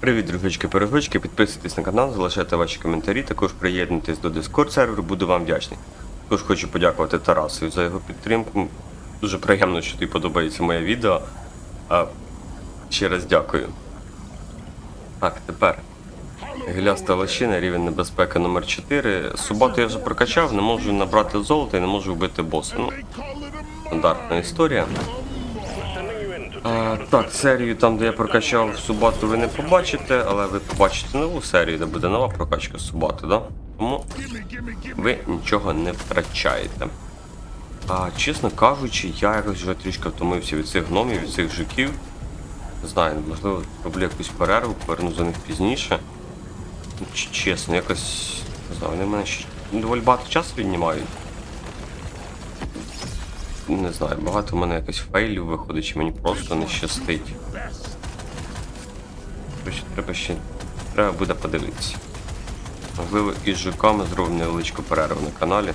Привіт, дружечки, переглючки, підписуйтесь на канал, залишайте ваші коментарі, також приєднуйтесь до Discord серверу, буду вам вдячний. Також хочу подякувати Тарасу за його підтримку. Дуже приємно, що тобі подобається моє відео. А, ще раз дякую. Так, тепер. Гіляста лощина, рівень небезпеки номер 4 Суботу я вже прокачав, не можу набрати золото і не можу вбити боса. Ну, стандартна історія. А, так, серію там, де я прокачав Субату, ви не побачите, але ви побачите нову серію, де буде нова прокачка Субати, да? Тому ви нічого не втрачаєте. А, чесно кажучи, я якось вже трішки втомився від цих гномів, від цих жуків. Не знаю, можливо, роблю якусь перерву, поверну за них пізніше. Чесно, якось. Не знаю, вони мене ще доволі багато часу віднімають. Не знаю, багато в мене якось фейлів виходить, чи мені просто не щастить. Треба ще. Треба буде подивитися. Можливо, із жуками зробимо невеличку перерву на каналі.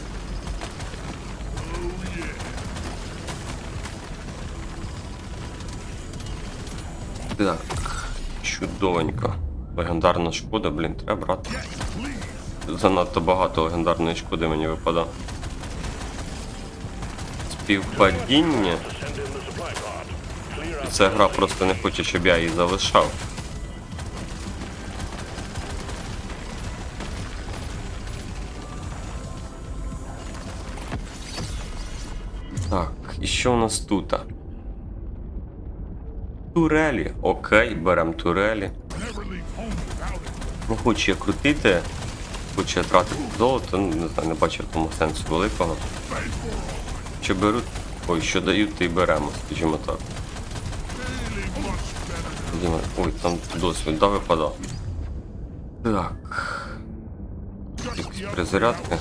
Так, чудовенько. Легендарна шкода, блін, треба брати. Занадто багато легендарної шкоди мені випадає. Співпадіння. І ця гра просто не хоче, щоб я її залишав. Так, і що у нас тут? Турелі. Окей, беремо турелі. Не хочу я крутити, хочу я тратити золото, ну не знаю, не бачу в тому сенсу великого. Що беруть, ой, що дають, то й беремо, скажімо так. Ой, там досвід, да, випадав. Так. Якісь перезарядки.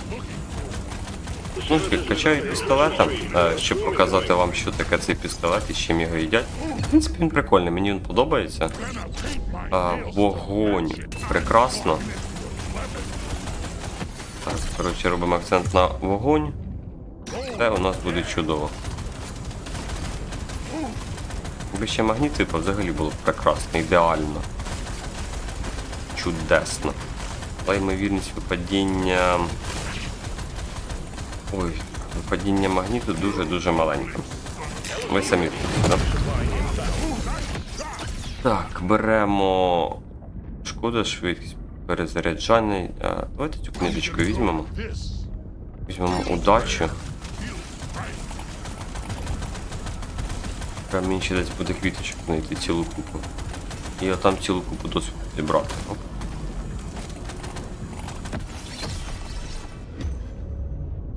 Ну, качаю пістолетом, е, щоб показати вам, що таке цей пістолет і з чим його їдять. В принципі, він прикольний, мені він подобається. А, вогонь. Прекрасно. Так, коротше, робимо акцент на вогонь. Це у нас буде чудово. Якби ще магніт випав, взагалі було б прекрасно, ідеально. Чудесно. Але ймовірність випадіння. Ой, випадіння магніту дуже-дуже маленьке. Ви самі да? Так, беремо. Шкода, швидкість перезаряджання. Давайте цю книжечку візьмемо. Візьмемо удачу. Треба мені ще десь буде квіточок знайти цілу купу. І отам цілу купу досвіду зібрати. Оп.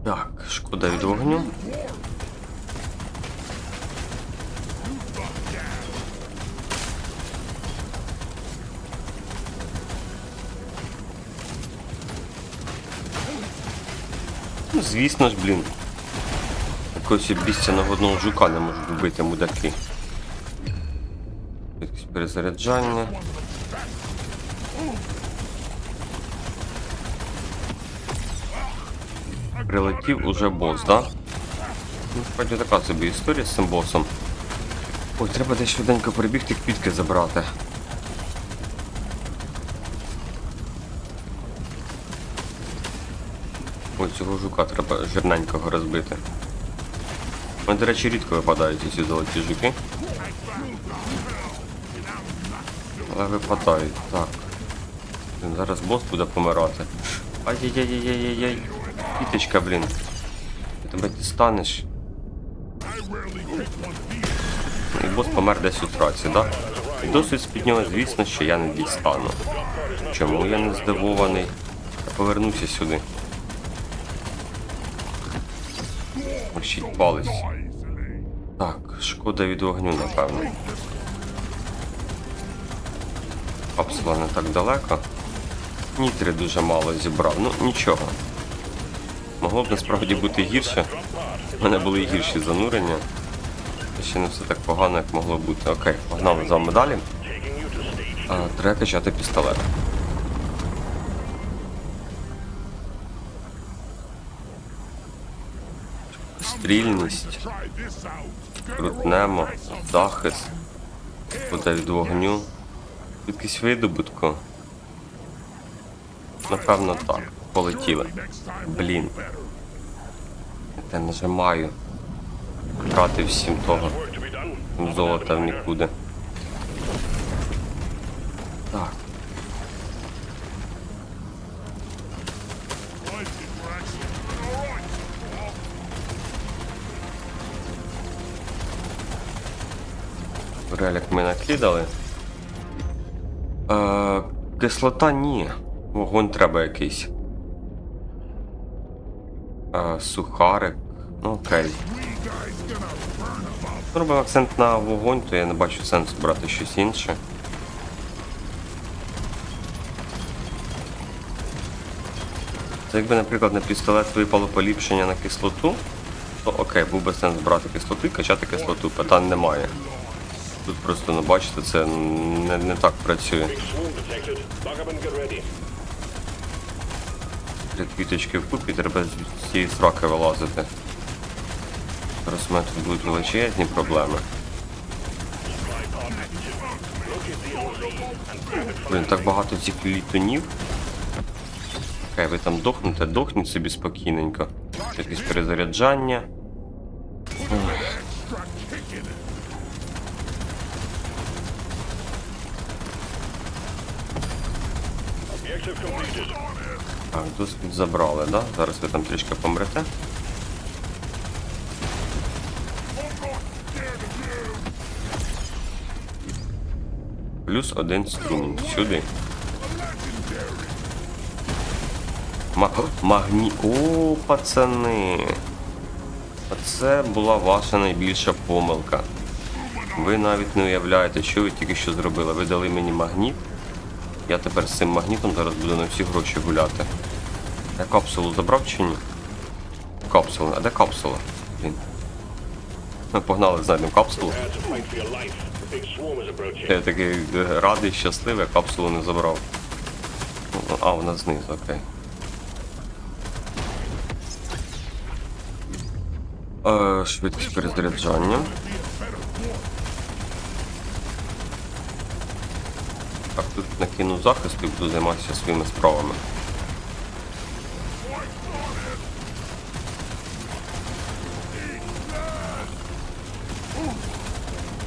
Так, шкода від вогню. Ну, звісно ж, блін. Якогось обіцяного одного жука не можуть вбити мудаки. Якесь перезаряджання. Прилетів уже бос, да? Ну, справді така собі історія з цим босом. Ой, треба десь швиденько прибігти квітки забрати. Ой, цього жука треба жирненького розбити. Вони, до речі, рідко випадають ці золоті жуки. Але випадають, так. Зараз бос буде помирати. Ай-яй-яй-яй-яй-яй. Квіточка, блін. Ти тебе дістанеш. І бос помер десь у траці, да? І досить з-під нього, звісно, що я не дістану. Чому я не здивований? Я повернуся сюди. Морщить палець. Так, шкода від вогню, напевно. Капсула не так далеко. Нітри дуже мало зібрав. Ну, нічого. Могло б насправді бути гірше. У мене були гірші занурення. Ще не все так погано, як могло бути. Окей, погнали з вами далі. А, треба качати пістолет. Стрільність. Крутнемо, захист, буде від вогню. Швидкість видобутку. Напевно так. Полетіли. Блін. Я те нажимаю. Втратив всім того. Золота в нікуди. Так. Релік ми накидали. Е, кислота ні. Вогонь треба якийсь. Е, сухарик. Ну окей. Робимо акцент на вогонь, то я не бачу сенсу брати щось інше. Це якби, наприклад, на пістолет випало поліпшення на кислоту, то окей, був би сенс брати кислоту і качати кислоту, питань немає. Тут просто, ну бачите, це не, не так працює. Три квіточки вкупі, треба з цієї сраки вилазити. Зараз у мене тут будуть величезні проблеми. Блін, так багато цих літунів. Хай ви там дохнете, дохніть собі спокійненько. Якесь перезаряджання. Так, досвід забрали, да? Зараз ви там трішки помрете. Плюс один струмінь. Сюди. Ма магні. О, пацани. Оце була ваша найбільша помилка. Ви навіть не уявляєте, що ви тільки що зробили. Ви дали мені магніт. Я тепер з цим магнітом зараз буду на всі гроші гуляти. Я капсулу забрав чи ні? Капсула. А де капсула? Блін. Ми погнали, знайдемо капсулу. Я такий е, радий, щасливий, а капсулу не забрав. А, вона знизу, окей. Е, швидкість перезаряджання. Так, тут накину захист і буду займатися своїми справами.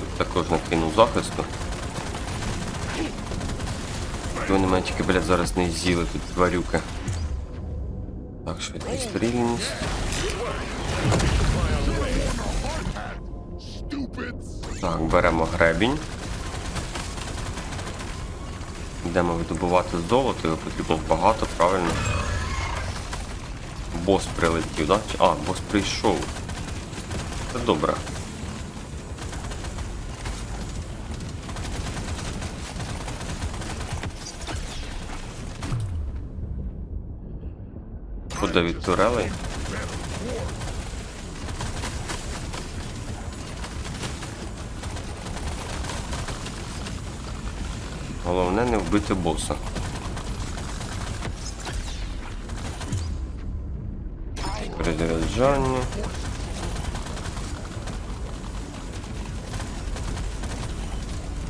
Тут також накину захисту. Вони мене тільки, блядь, зараз не з'їли тут тварюки. Так, швидкість стрільність. Так, беремо гребінь. Йдемо видобувати золото, його потрібно багато, правильно. Бос прилетів, да? А, бос прийшов. Це добре. Куди від турелей? Головне не вбити боса. Перезаряджання.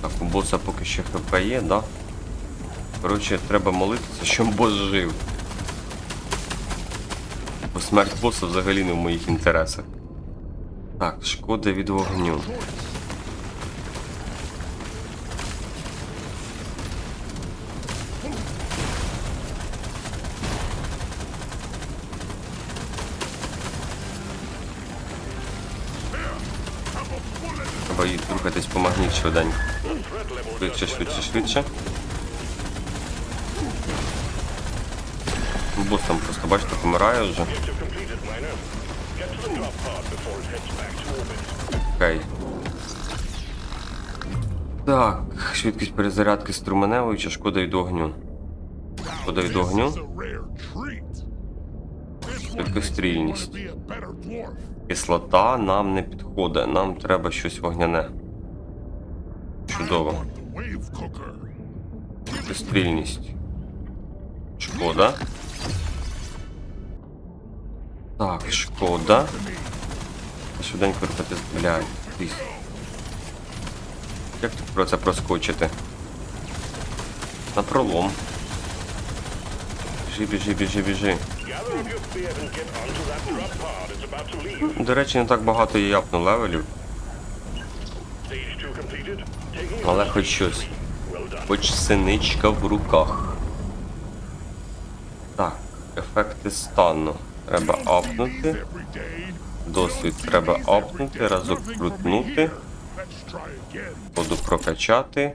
Так, у боса поки що хп є, да? Коротше, треба молитися, щоб бос жив. Бо смерть боса взагалі не в моїх інтересах. Так, шкода від вогню. Швиденько. Швидше, швидше, швидше. Бос там просто, бачите, помирає вже. Окей. Так, швидкість перезарядки струменевої чи шкода від вогню. Шкода від вогню. Швидкострільність. Кислота нам не підходить, нам треба щось вогняне. Чудово. Швидкострільність. Шкода. Так, шкода. Швиденько рухати, блядь. тись. Як тут про це проскочити? На пролом. Біжи, біжи, біжи, біжи. До речі, не так багато я япну левелів, Але хоч щось. Хоч синичка в руках. Так, ефекти стану. Треба апнути. Досвід треба апнути, разок крутнути. Буду прокачати.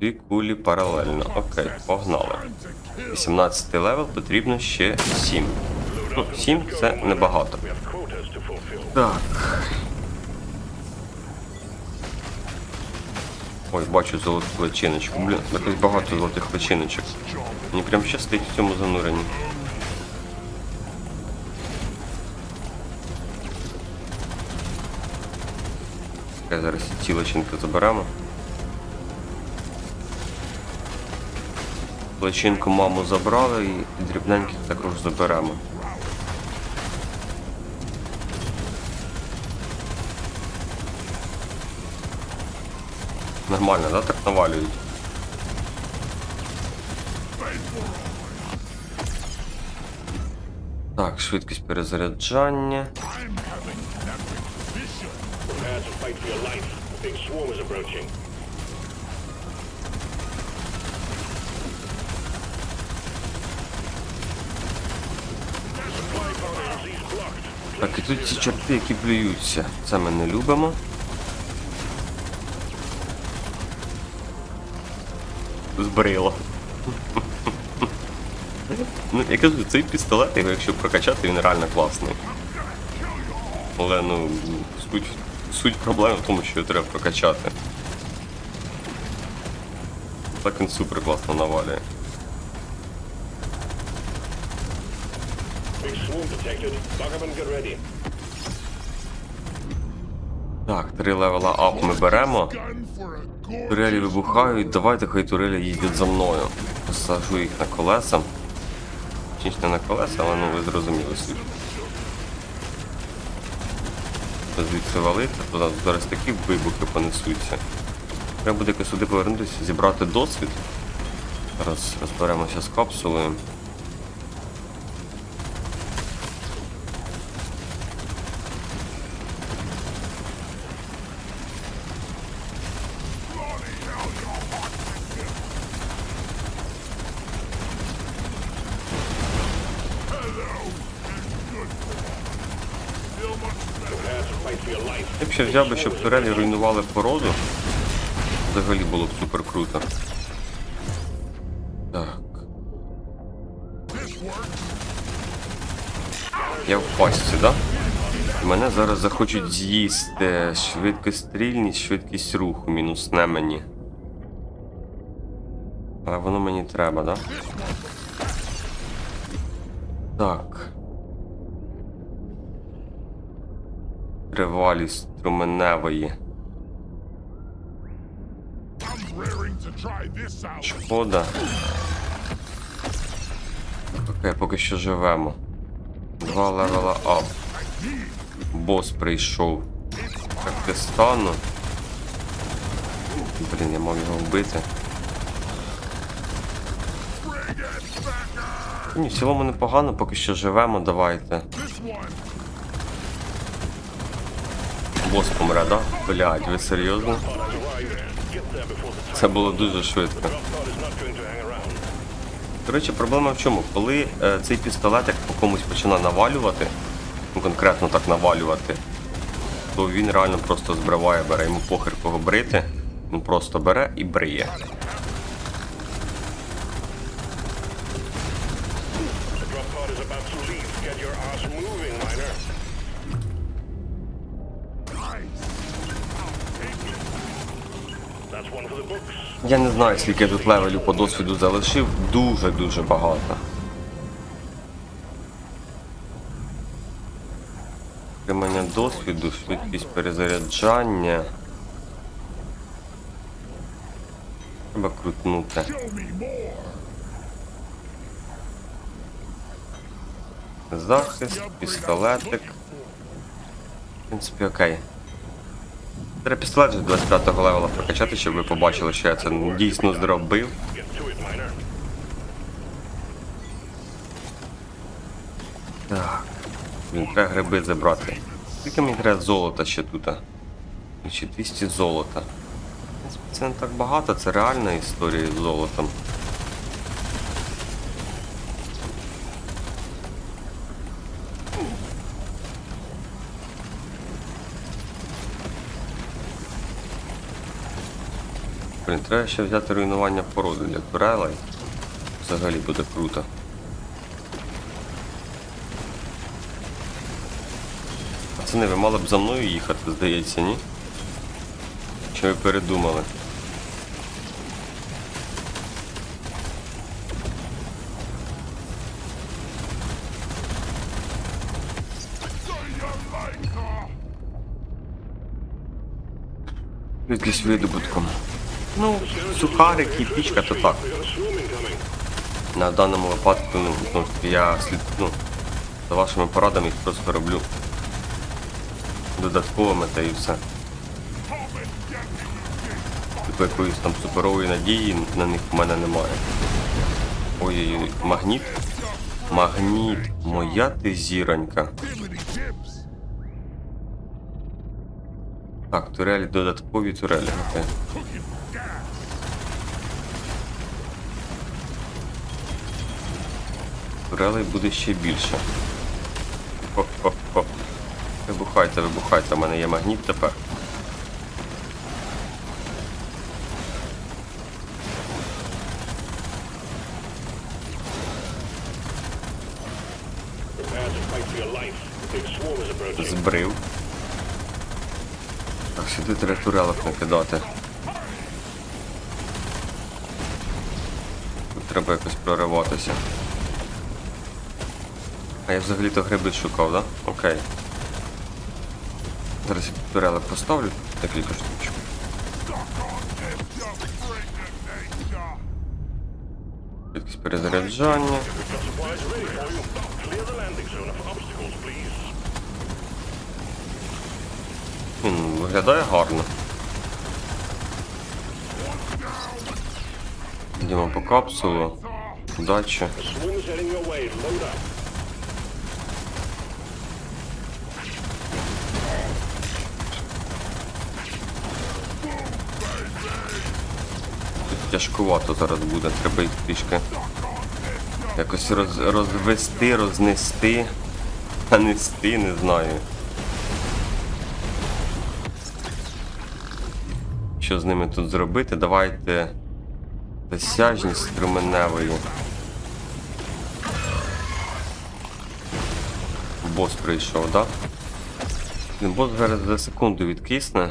Дві кулі паралельно. Окей, погнали. 18 левел потрібно ще 7. Ну, 7 це небагато. Так. Ой, бачу золоту личиночку. Блін, якось багато золотих личиночок. Мені прям щастить в цьому зануренні. Окей, зараз ці личинки заберемо. Личинку маму забрали і дрібненьких також заберемо. Нормально, да, так навалюють? Так, швидкість перезаряджання. Так, і тут ці чорти, які плюються. Це ми не любимо. Збрило. Ну, я кажу, цей пістолет, якщо прокачати, він реально класний. Але ну, суть, суть проблеми в тому, що його треба прокачати. Так він супер класно навалює. Так, три левела ап ми беремо. Турелі вибухають, давайте хай турелі їздять за мною. Посажу їх на колеса. Чи не на колеса, але ну ви зрозуміли суть. Звідси валити, то зараз такі вибухи понесуться. Треба буде сюди повернутися, зібрати досвід. Зараз розберемося з капсулою. Ще взяв би, щоб турелі руйнували породу. Взагалі було б супер круто. Так. Я в пастці, да? Мене зараз захочуть з'їсти. Швидкострільність, швидкість руху, мінусне мені. Але воно мені треба, да? Так. Тривалість струменевої. Шкода. Окей, поки що живемо. Два левела ап. Бос прийшов. Як ти стану. Блін, я мав його вбити. Ні, в цілому непогано, поки що живемо, давайте. Бос помре, да? Блядь, ви серйозно? Це було дуже швидко. До речі, проблема в чому? Коли е, цей пістолет по комусь починає навалювати, ну конкретно так навалювати, то він реально просто збриває, бере йому похер кого брити, він просто бере і бриє. Я не знаю, скільки я тут левелів по досвіду залишив, дуже-дуже багато. Отримання досвіду, швидкість перезаряджання. Треба крутнути. Захист, пістолетик. В принципі, окей. Треба пістолет 25-го левела прокачати, щоб ви побачили, що я це дійсно зробив. Так. Він треба гриби забрати. Скільки мені треба золота ще тут? Чи 200 золота. В це не так багато, це реальна історія з золотом. Блін, треба ще взяти руйнування породи для турелей. Взагалі буде круто. Пацани, ви мали б за мною їхати, здається, ні? Чи ви передумали? Якийсь видобутком. Ну, сухарики, пічка, то так. На даному випадку, ну, я слід, ну, за вашими порадами їх просто роблю додатковими та і все. Типу якоїсь там суперової надії на них в мене немає. Ой-ой-ой, магніт. Магніт, моя ти зіронька. Так, турелі, додаткові турелі. Окей. Турелей буде ще більше. Хоп-хоп-хоп. Вибухайте, вибухайте, у мене є магніт тепер. Збрив. Так, сюди треба турелок накидати. Тут треба якось прориватися. А я взагалі-то гриби шукав, да? Окей. Зараз я турелок поставлю декілька штучок. Швидкість перезаряджання. Він виглядає гарно. Йдемо по капсулу. Удачі. Тяжкувато зараз буде, треба їх трішки якось роз, розвести, рознести, а нести, не знаю. Що з ними тут зробити? Давайте досяжність струменевою. Бос прийшов, так? Да? Бос зараз за секунду відкисне.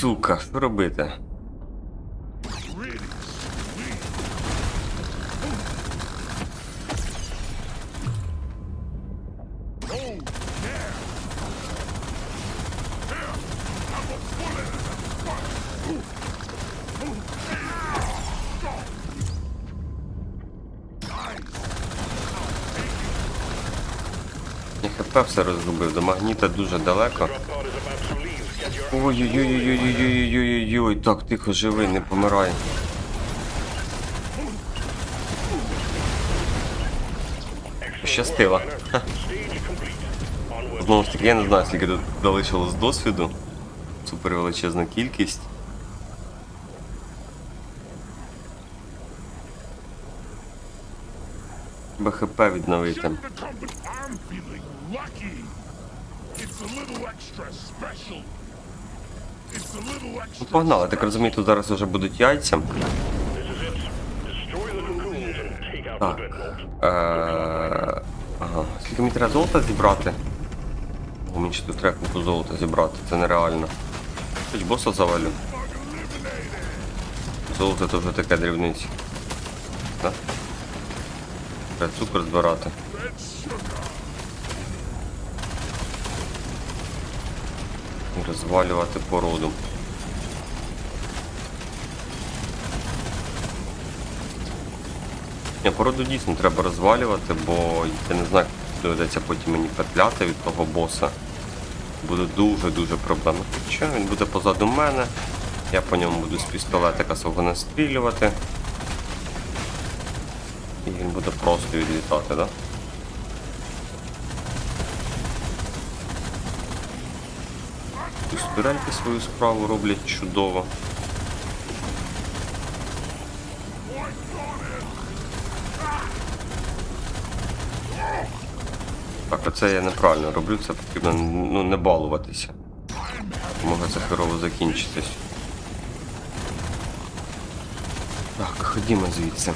Сука, що робити? Я хп все розгубив, до магніта дуже далеко. Drop pod is about to leave. Get your Ой-ой-ой-ой-ой-ой-ой-ой, так, тихо, живи, не помирай. Щастило. Onward. Знову ж таки, я не знаю, скільки тут залишилось досвіду. Супер величезна кількість. Треба ХП відновити. It's a little extra special. Ну, погнали, так розумію, тут зараз вже будуть яйця. Так. Е, Ага. Скільки мені треба золота зібрати? О, мені ще тут треба купу золота зібрати, це нереально. Хоч боса завалю. Золото то вже таке дрібниці. Да? Треба цукор збирати. розвалювати породу. Я породу дійсно треба розвалювати, бо я не знаю, як доведеться потім мені петляти від того боса. Буде дуже-дуже проблемно. Хоча він буде позаду мене, я по ньому буду з пістолетика свого настрілювати. І він буде просто відлітати, так? Да? Тут свою справу роблять чудово. Так, оце я неправильно роблю, це потрібно ну, не балуватися. Може це херово закінчитись. Так, ходімо звідси.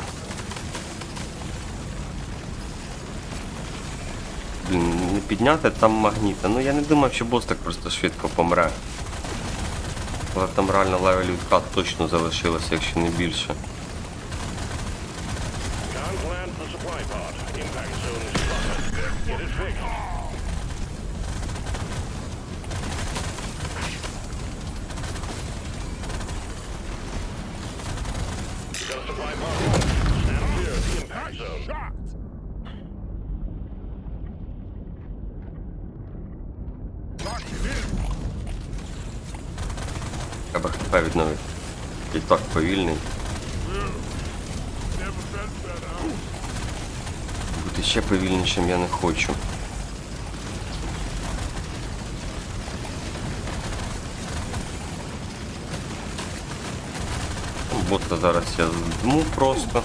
Підняти там магніта. Ну я не думав, що бос так просто швидко помре. Але там реально левелів 2 точно залишилося, якщо не більше. Треба хп відновити. І так повільний. Бути ще повільнішим я не хочу. Бота зараз я здму просто.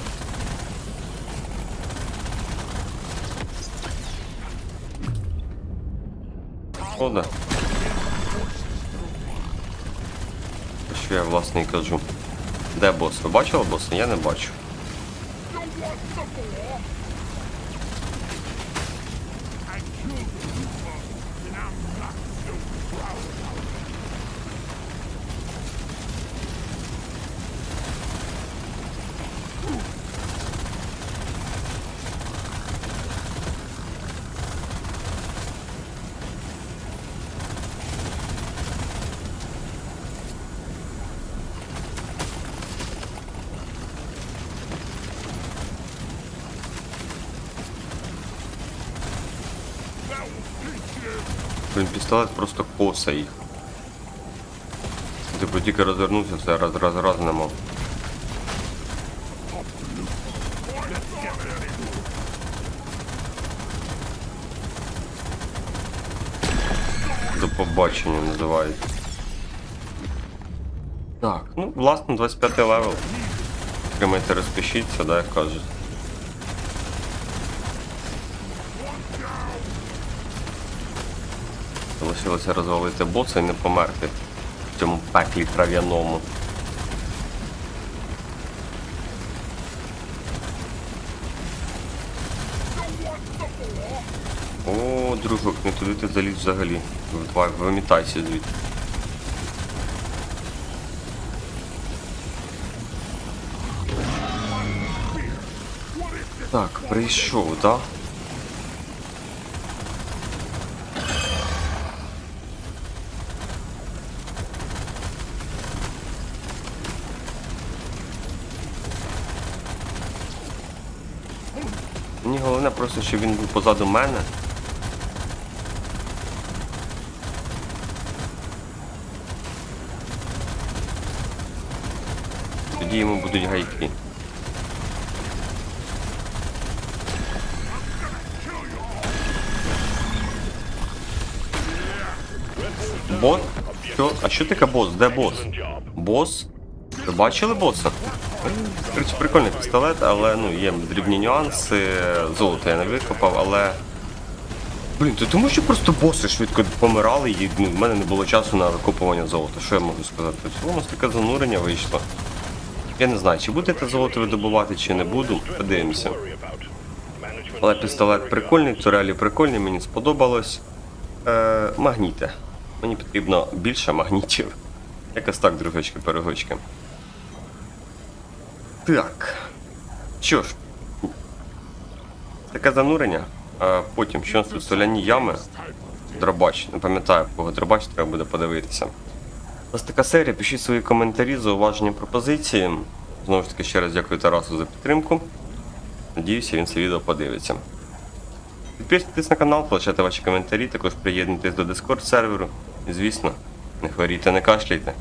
Шкода. Що я власне і кажу. Де бос? Ви бачили боса? Я не бачу. Блін, пістолет просто коса їх. Типу тільки розвернувся, все раз, раз, раз. До побачення називається. Так, ну, власне, 25 левел. Тримайте, розпишіться, да, як кажуть. Залишилося розвалити боса і не померти в цьому пеклі трав'яному. О, дружок, не туди ти заліз взагалі. Давай, вимітайся звідти. Так, прийшов, так? Да? Мені головне просто, щоб він був позаду мене. Тоді йому будуть гайки. Бос? Що? А що таке бос? Де бос? Бос? Ви бачили боса? Короче, прикольний пістолет, але ну, є дрібні нюанси. Золото я не викопав, але. Блін, то тому що просто боси швидко помирали і ну, в мене не було часу на викопування золота. Що я можу сказати? В цілому таке занурення вийшло. Я не знаю, чи будете золото видобувати, чи не буду. Подивимося. Але пістолет прикольний, турелі прикольні, мені сподобалось. Е, магніти. Мені потрібно більше магнітів. Якось так, дружечки, перегочки. Так. Що ж. Таке занурення. А потім, що тут соляні ями. Дробач. Не пам'ятаю, кого дробач, треба буде подивитися. Ось така серія. Пишіть свої коментарі, зауваження, пропозиції. Знову ж таки, ще раз дякую Тарасу за підтримку. Надіюся, він це відео подивиться. Підписуйтесь на канал, залишайте ваші коментарі, також приєднуйтесь до Discord серверу. І звісно, не хворійте, не кашляйте.